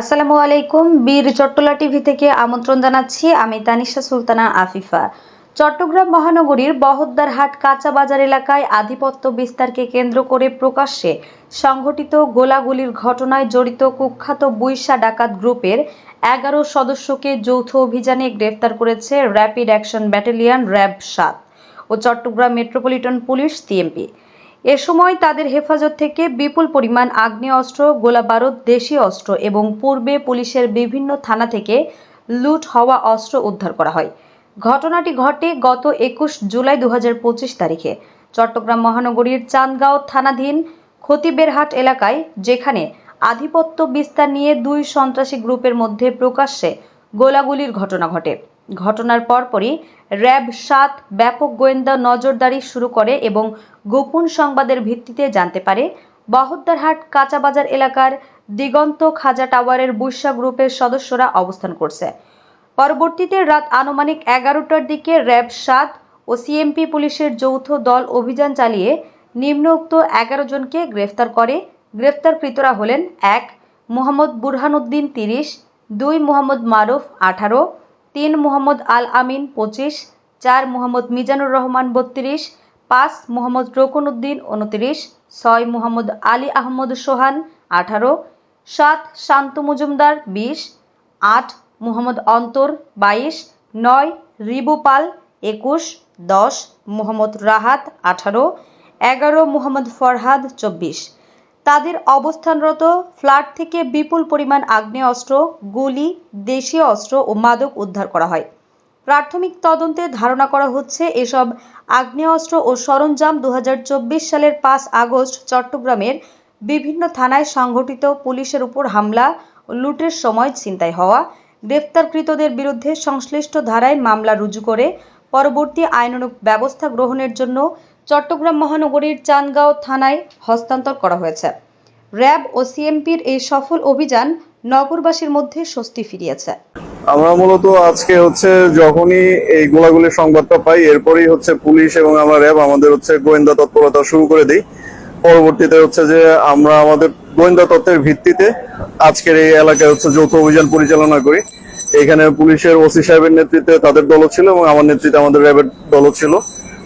আসসালামু আলাইকুম, বীর চট্টলা টিভি থেকে আমন্ত্রণ জানাচ্ছি আমি তানিশা সুলতানা আফিফা। চট্টগ্রাম মহানগরীর বহদ্দারহাট কাঁচা বাজার এলাকায় আধিপত্য বিস্তারকে কেন্দ্র করে প্রকাশ্যে সংঘটিত গোলাগুলির ঘটনায় জড়িত কুখ্যাত বুইসা ডাকাত গ্রুপের এগারো সদস্যকে যৌথ অভিযানে গ্রেফতার করেছে র্যাপিড অ্যাকশন ব্যাটালিয়ন র্যাব সাত ও চট্টগ্রাম মেট্রোপলিটন পুলিশ সিএমপি। এ সময় তাদের হেফাজত থেকে বিপুল পরিমাণ আগ্নেয়াস্ত্র, গোলাবারুদ, দেশীয় অস্ত্র এবং পূর্বে পুলিশের বিভিন্ন থানা থেকে লুট হওয়া অস্ত্র উদ্ধার করা হয়। ঘটনাটি ঘটে গত একুশ জুলাই দু হাজার পঁচিশ তারিখে। চট্টগ্রাম মহানগরীর চান্দগাঁও থানাধীন খতিবেরহাট এলাকায়, যেখানে আধিপত্য বিস্তার নিয়ে দুই সন্ত্রাসী গ্রুপের মধ্যে প্রকাশ্যে গোলাগুলির ঘটনা ঘটে। ঘটনার পরপরই র্যাব সাত ব্যাপক গোয়েন্দা নজরদারি শুরু করে এবং গোপন সংবাদের ভিত্তিতে জানতে পারে, বহদ্দারহাট কাঁচাবাজার এলাকার দিগন্ত খাজা টাওয়ারের বুসা গ্রুপের সদস্যরা অবস্থান করছে। পরবর্তীতে রাত আনুমানিক এগারোটার দিকে র্যাব সাত ও সিএমপি পুলিশের যৌথ দল অভিযান চালিয়ে নিম্নোক্ত এগারো জনকে গ্রেফতার করে। গ্রেফতারকৃতরা হলেন এক, মোহাম্মদ বুরহানুদ্দিন তিরিশ, দুই, মোহাম্মদ মারুফ আঠারো তিন মোহাম্মদ আল আমিন পঁচিশ, চার মোহাম্মদ মিজানুর রহমান বত্রিশ, পাঁচ মোহাম্মদ রকুনউদ্দিন উনত্রিশ ছয় মোহাম্মদ আলী আহমদ সোহান আঠারো, সাত শান্ত মজুমদার বিশ, আট মোহাম্মদ অন্তর বাইশ, নয় রিবু পাল একুশ, দশ মোহাম্মদ রাহাত আঠারো, এগারো মোহাম্মদ ফরহাদ চব্বিশ। তাদের অবস্থানরত ফ্ল্যাট থেকে বিপুল পরিমাণ আগ্নেয়াস্ত্র, গুলি, দেশীয় অস্ত্র ও মাদক উদ্ধার করা হয়। প্রাথমিক তদন্তে ধারণা করা হচ্ছে এসব আগ্নেয়াস্ত্র ও সরঞ্জাম দু সালের পাঁচ আগস্ট চট্টগ্রামের বিভিন্ন থানায় সংঘটিত পুলিশের উপর হামলা লুটের সময় ছিনতাই হওয়া গ্রেফতারকৃতদের বিরুদ্ধে সংশ্লিষ্ট ধারায় মামলা রুজু করে, পরবর্তী আইনানুগ ব্যবস্থা গ্রহণের জন্য চট্টগ্রাম মহানগরীর চান্দগাঁও থানায় হস্তান্তর করা হয়েছে। র্যাব ও সিএমপির এই সফল অভিযান নগরবাসীর মধ্যে স্বস্তি ফিরিয়েছে। আমরা মূলত আজকে হচ্ছে যখনই এই গোলাগুলির সংবাদটা পাই, এরপরই হচ্ছে পুলিশ এবং আমরা র্যাব, আমাদের হচ্ছে গোয়েন্দা তৎপরতা শুরু করে দিই। পরবর্তীতে হচ্ছে যে আমরা আমাদের গোয়েন্দা তত্ত্বের ভিত্তিতে আজকের এই এলাকায় হচ্ছে যৌথ অভিযান পরিচালনা করি। এখানে পুলিশের ওসি সাহেবের নেতৃত্বে তাদের দল ছিল এবং আমার নেতৃত্বে আমাদের র্যাবের দল ছিল।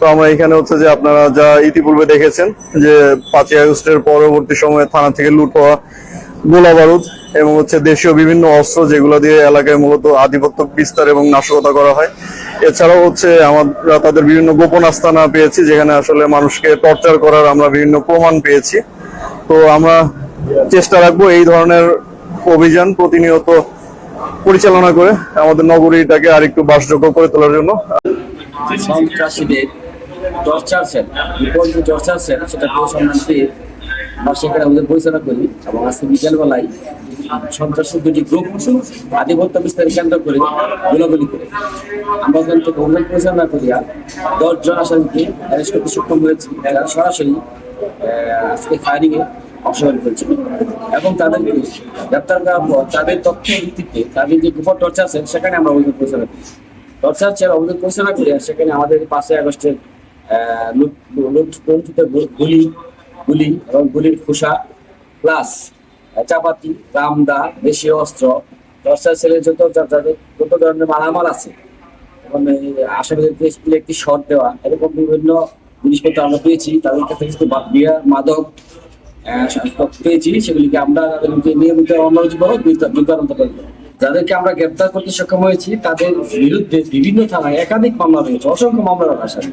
তো আমরা এখানে হচ্ছে যে আপনারা যা ইতিপূর্বে দেখেছেন যে পাঁচই আগস্টের পরবর্তী সময়ে থানা থেকে লুট হওয়া গোলা বারুদ এবং হচ্ছে দেশীয় বিভিন্ন অস্ত্র যেগুলো দিয়ে এলাকায় মূলত আধিপত্য বিস্তার এবং নাশকতা করা হয়। এছাড়াও হচ্ছে আমরা তাদের বিভিন্ন গোপন আস্থানা পেয়েছি, যেখানে আসলে মানুষকে টর্চার করার আমরা বিভিন্ন প্রমাণ পেয়েছি। তো আমরা চেষ্টা রাখব এই ধরনের অভিযান প্রতিনিয়ত পরিচালনা করে আমাদের নগরীটাকে আরেকটু বাসযোগ্য করে তোলার জন্য। টর্চার সেল বিপদ যে সেটা আমরা সেখানে আমাদের পরিচালনা করি এবং আজকে বিকেলবেলায় সন্ত্রাসী দুটি গ্রুপ আধিপত্য কেন্দ্র করে গোলাগুলি করে। আমরা ওখান পরিচালনা করিয়া দশজন আসামিকে অ্যারেস্ট করতে সক্ষম হয়েছি। এরা সরাসরি আজকে ফায়ারিং এ অংশগ্রহণ করেছিল এবং তাদেরকে গ্রেপ্তার করার পর তাদের তথ্য ভিত্তিতে তাদের যে গোপন টর্চার সেল সেখানে আমরা অভিযান পরিচালনা করি। টর্চার চেয়ার অভিযোগ পরিচালনা করে সেখানে আমাদের পাঁচই আগস্টের লুণ্ঠিত গুলি গুলি এবং গুলির খোসা প্লাস চাপাতি, রামদা দেশীয় অস্ত্র টর্চার সেলের যত যত ধরনের মালামাল আছে, এবং আসামিদেরকে একটি শট দেওয়া, এরকম বিভিন্ন জিনিসপত্র আমরা পেয়েছি, তাদের কাছ কিছু বিয়ার, মাদক পেয়েছি, সেগুলিকে আমরা তাদেরকে নিয়মিত অন্যজীবন বিতরণ করব। যাদেরকে আমরা গ্রেপ্তার করতে সক্ষম হয়েছি, তাদের বিরুদ্ধে বিভিন্ন থানায় একাধিক মামলা রয়েছে, অসংখ্য মামলার আসামি